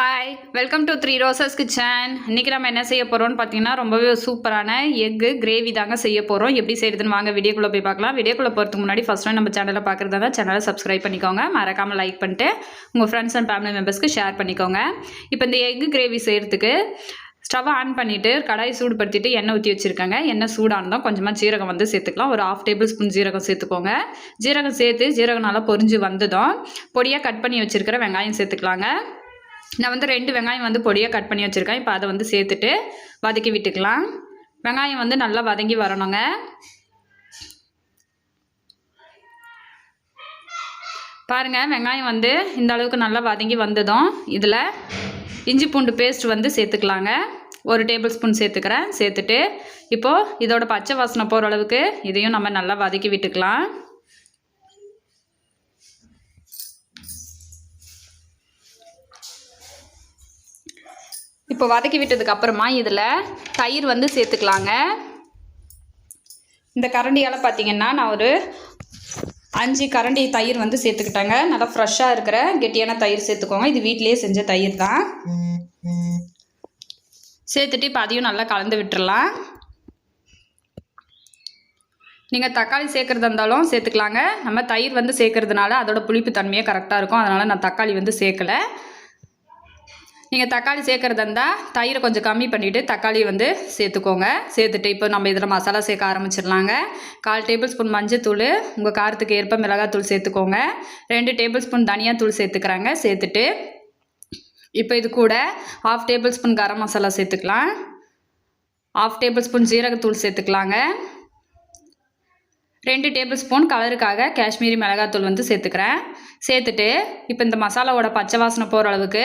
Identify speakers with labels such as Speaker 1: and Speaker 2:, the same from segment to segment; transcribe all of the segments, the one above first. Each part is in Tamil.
Speaker 1: Hi welcome to three roses kitchen இன்றைக்கி நம்ம என்ன செய்ய போகிறோம்னு பார்த்தீங்கன்னா ரொம்பவே சூப்பரான எக்கு கிரேவி தாங்க செய்ய போகிறோம் எப்படி செய்யுதுன்னு வாங்க வீடியோக்குள்ளே போய் பார்க்கலாம். வீடியோக்குள்ளே போகிறதுக்கு முன்னாடி ஃபஸ்ட் டைம் நம்ம சேனலை பார்க்குறதா தான் சேனலை சப்ஸ்கிரைப் பண்ணிக்கோங்க. மறக்காமல் லைக் பண்ணிட்டு உங்கள் ஃப்ரெண்ட்ஸ் அண்ட் ஃபேமிலி மெம்பர்ஸ்க்கு ஷேர் பண்ணிக்கோங்க. இப்போ இந்த எக்கு கிரேவி செய்கிறதுக்கு ஸ்டவ் ஆன் பண்ணிவிட்டு கடாய் சூடுபடுத்திட்டு எண்ணெய் ஊற்றி வச்சுருக்காங்க. எண்ணெய் சூடானதும் கொஞ்சமாக ஜீரகம் வந்து சேர்த்துக்கலாம். ஒரு ஆஃப் டேபிள் ஸ்பூன் ஜீரகம் சேர்த்துக்கோங்க. ஜீரகம் சேர்த்து ஜீரகம் நல்லா பொறிஞ்சு வந்ததும் பொடியாக கட் பண்ணி வச்சுருக்கிற வெங்காயம் சேர்த்துக்கலாங்க. நான் வந்து ரெண்டு வெங்காயம் வந்து பொடியாக கட் பண்ணி வச்சுருக்கேன். இப்போ அதை வந்து சேர்த்துட்டு வதக்கி விட்டுக்கலாம். வெங்காயம் வந்து நல்லா வதங்கி வரணுங்க. பாருங்கள் வெங்காயம் வந்து இந்த அளவுக்கு நல்லா வதங்கி வந்ததும் இதில் இஞ்சி பூண்டு பேஸ்ட் வந்து சேர்த்துக்கலாங்க. ஒரு டேபிள் ஸ்பூன் சேர்த்துக்கிறேன். சேர்த்துட்டு இப்போது இதோட பச்சை வாசனை போகிற அளவுக்கு இதையும் நம்ம நல்லா வதக்கி விட்டுக்கலாம். இப்போ வதக்கி விட்டதுக்கு அப்புறமா இதில் தயிர் வந்து சேர்த்துக்கலாங்க. இந்த கரண்டியால் பார்த்தீங்கன்னா நான் ஒரு அஞ்சு கரண்டி தயிர் வந்து சேர்த்துக்கிட்டேங்க. நல்லா ஃப்ரெஷ்ஷாக இருக்கிற கெட்டியான தயிர் சேர்த்துக்கோங்க. இது வீட்டிலேயே செஞ்ச தயிர் தான். சேர்த்துட்டு இப்போ அதையும் நல்லா கலந்து விட்டுறலாம். நீங்கள் தக்காளி சேர்க்குறதா இருந்தாலும் சேர்த்துக்கலாங்க. நம்ம தயிர் வந்து சேர்க்குறதுனால அதோட புளிப்பு தன்மையே கரெக்டாக இருக்கும். அதனால் நான் தக்காளி வந்து சேர்க்கலை. நீங்கள் தக்காளி சேர்க்குறதா இருந்தால் தயிரை கொஞ்சம் கம்மி பண்ணிவிட்டு தக்காளி வந்து சேர்த்துக்கோங்க. சேர்த்துட்டு இப்போ நம்ம இதில் மசாலா சேர்க்க ஆரம்பிச்சிடலாங்க. கால் டேபிள் ஸ்பூன் மஞ்சத்தூள் உங்கள் காரத்துக்கு ஏற்ப மிளகாத்தூள் சேர்த்துக்கோங்க. ரெண்டு டேபிள் ஸ்பூன் தனியாத்தூள் சேர்த்துக்கிறாங்க சேர்த்துட்டு இப்போ இது கூட half tablespoon garam masala சேர்த்துக்கலாம். ஹாஃப் டேபிள் ஸ்பூன் ஜீரகத்தூள் சேர்த்துக்கலாங்க. ரெண்டு டேபிள் ஸ்பூன் கலருக்காக காஷ்மீரி மிளகாத்தூள் வந்து சேர்த்துக்கிறேன். சேர்த்துட்டு இப்போ இந்த மசாலாவோட பச்சை வாசனை போகிற அளவுக்கு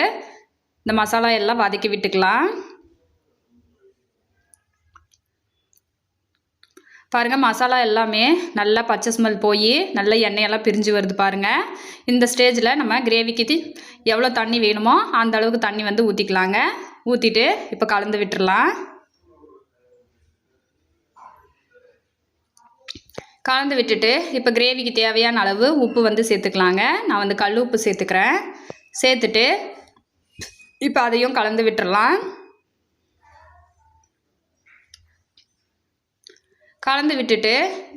Speaker 1: இந்த மசாலா எல்லாம் வதக்கி விட்டுக்கலாம். பாருங்கள் மசாலா எல்லாமே நல்லா பச்சை ஸ்மெல் போய் நல்ல எண்ணெயெல்லாம் பிரிஞ்சு வருது பாருங்கள் இந்த ஸ்டேஜில் நம்ம கிரேவிக்கு எவ்வளோ தண்ணி வேணுமோ அந்த அளவுக்கு தண்ணி வந்து ஊற்றிக்கலாங்க ஊற்றிட்டு இப்போ கலந்து விட்டுடலாம் கலந்து விட்டுட்டு இப்போ கிரேவிக்கு தேவையான அளவு உப்பு வந்து சேர்த்துக்கலாங்க. நான் வந்து கல் உப்பு சேர்த்துக்கிறேன். சேர்த்துட்டு இப்போ அதையும் கலந்து விட்டுடலாம் கலந்து விட்டுட்டு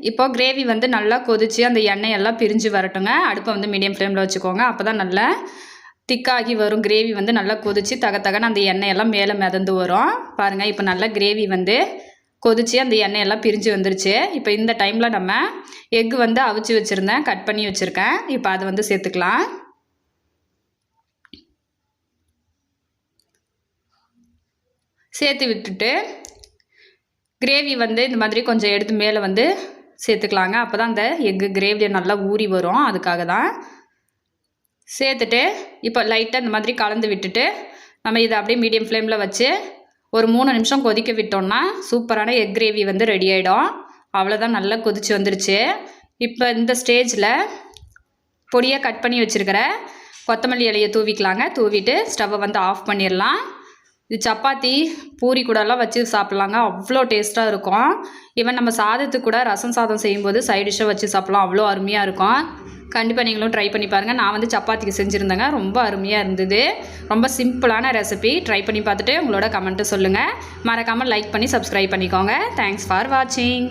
Speaker 1: இப்போ கிரேவி வந்து நல்லா கொதித்து அந்த எண்ணெய் எல்லாம் பிரிஞ்சு வரட்டுங்க. அடுப்பை வந்து மீடியம் ஃப்ளேமில் வச்சுக்கோங்க. அப்போ தான் நல்லா திக்காகி வரும். கிரேவி வந்து நல்லா கொதித்து தக தகன்னு அந்த எண்ணெயெல்லாம் மேலே மிதந்து வரும். பாருங்கள் இப்போ நல்லா கிரேவி வந்து கொதித்து அந்த எண்ணெயெல்லாம் பிரிஞ்சு வந்துருச்சு. இப்போ இந்த டைமில் நம்ம எக் வந்து அவிச்சு வச்சுருந்தேன். கட் பண்ணி வச்சுருக்கேன். இப்போ அதை வந்து சேர்த்துக்கலாம். சேர்த்து விட்டுட்டு கிரேவி வந்து இந்த மாதிரி கொஞ்சம் எடுத்து மேலே வந்து சேர்த்துக்கலாங்க. அப்போ தான் அந்த எக்கு கிரேவியை நல்லா ஊறி வரும். அதுக்காக தான் சேர்த்துட்டு இப்போ லைட்டாக இந்த மாதிரி கலந்து விட்டுட்டு நம்ம இதை அப்படியே மீடியம் ஃப்ளேமில் வச்சு ஒரு மூணு நிமிஷம் கொதிக்க விட்டோம்னா சூப்பரான எக் கிரேவி வந்து ரெடி ஆகிடும் அவ்வளோதான் நல்லா கொதிச்சு வந்துருச்சு. இப்போ இந்த ஸ்டேஜில் பொடியாக கட் பண்ணி வச்சுருக்கிற கொத்தமல்லி இலையை தூவிக்கலாங்க. தூவிட்டு ஸ்டவ்வை வந்து ஆஃப் பண்ணிடலாம். இது சப்பாத்தி பூரி கூடலாம் வச்சு சாப்பிட்லாங்க. அவ்வளோ டேஸ்ட்டாக இருக்கும். ஈவன் நம்ம சாதத்துக்கு கூட ரசம் சாதம் செய்யும்போது சைட் டிஷ்ஷை வச்சு சாப்பிட்லாம். அவ்வளோ அருமையாக இருக்கும். கண்டிப்பாக நீங்களும் ட்ரை பண்ணி பாருங்கள் நான் வந்து சப்பாத்திக்கு செஞ்சுருந்தேங்க. ரொம்ப அருமையாக இருந்தது. ரொம்ப சிம்பிளான ரெசிபி ட்ரை பண்ணி பார்த்துட்டு உங்களோட கமெண்ட்டு சொல்லுங்கள் மறக்காமல் லைக் பண்ணி சப்ஸ்கிரைப் பண்ணிக்கோங்க. தேங்க்ஸ் ஃபார் வாட்சிங்